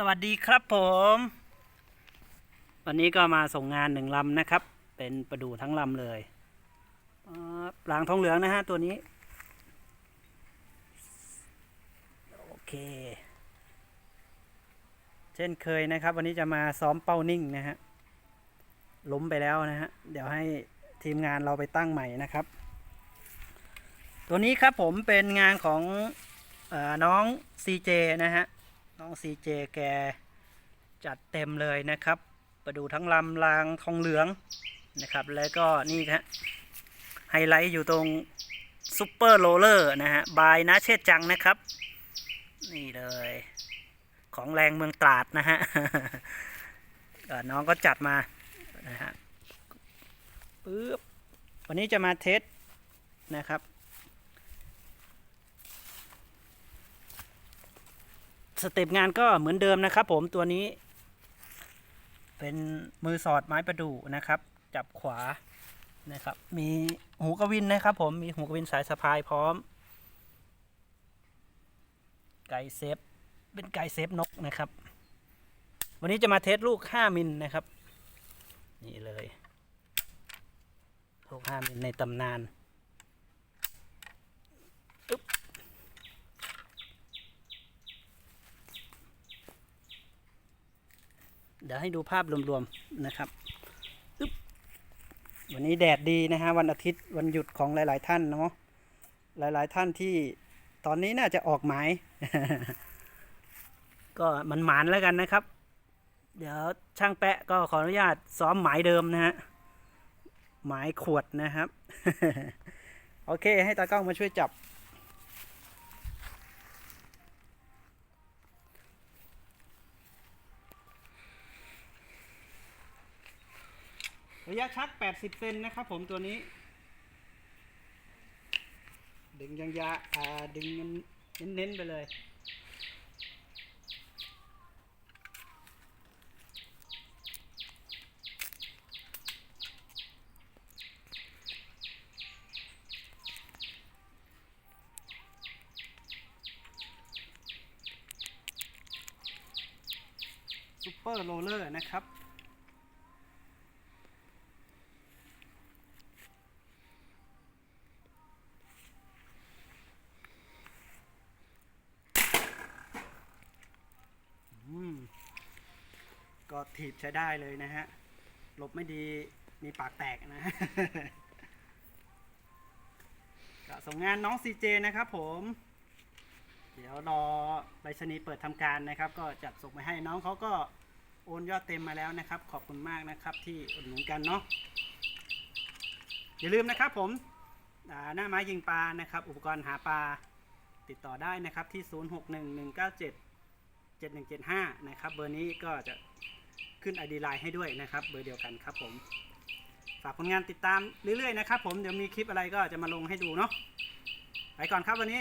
สวัสดีครับผม วันนี้ก็มาส่งงานหนึ่งลำนะครับ เป็นประดูทั้งลำเลยอ่าปลางทองเหลืองนะฮะ ตัวนี้ โอเค เช่นเคยนะครับ วันนี้จะมาซ้อมเป้านิ่งนะฮะ ล้มไปแล้วนะฮะ เดี๋ยวให้ทีมงานเราไปตั้งใหม่นะครับ ตัวนี้ครับผมเป็นงานของอน้อง CJ นะฮะ น้อง CJ แกจัดเต็มเลยนะครับประดูทั้งลำรางทองเหลืองนะครับ แล้วก็นี่ฮะไฮไลท์อยู่ตรงซุปเปอร์โรลเลอร์นะฮะบายนะเชษจังนะครับ นี่เลย ของแรงเมืองตราดนะฮะน้องก็จัดมานะฮะปึ๊บวันนี้จะมาเทสนะครับ สเต็ปงานก็เหมือนเดิมนะครับ ผมตัวนี้ เป็นมือสอดไม้ประดู่นะครับ จับขวานะครับ มีหูกระวินนะครับ ผมมีหูกระวินสายสะพายพร้อม ไก่เซฟเป็นไก่เซฟนกนะครับ วันนี้จะมาเทสลูก 5 มิลนะครับ นี่เลยลูก5มิลในตำนาน เดี๋ยวให้ดูภาพรวมๆนะครับวันนี้แดดดีนะฮะวันอาทิตย์วันหยุดของหลาย ๆ ท่านเนาะหลาย ๆ ท่านที่ตอนนี้น่าจะออกหมายก็มันหมานแล้วกันนะครับ เดี๋ยวช่างแปะก็ขออนุญาตซ้อมหมายเดิมนะฮะหมายขวดนะครับ โอเค ให้ตากล้องมาช่วยจับ ระยะชัก 80 เซนนะครับผมตัวนี้ ดึงยังยาอ่าดึงมันเน้นๆไปเลย ซุปเปอร์โรลเลอร์นะครับ อืม ก็ถีบใช้ได้เลยนะฮะหลบไม่ดีมีปากแตกนะก็ส่งงานน้องซีเจนะครับผม เดี๋ยวรอไปรษณีย์เปิดทำการนะครับ ก็จัดส่งไปให้น้องเขาก็โอนยอดเต็มมาแล้วนะครับ ขอบคุณมากนะครับที่อุดหนุนกันเนาะอย่าลืมนะครับผมหน้าไม้ยิงปลานะครับ อุปกรณ์หาปลาติดต่อได้นะครับที่ 061197 7175 นะครับ เบอร์นี้ก็จะ ขึ้น ID ไลน์ให้ด้วยนะครับ เบอร์เดียวกันครับผมฝากผลงานติดตามเรื่อยๆนะครับผมเดี๋ยวมีคลิปอะไรก็จะมาลงให้ดูเนาะไปก่อนครับวันนี้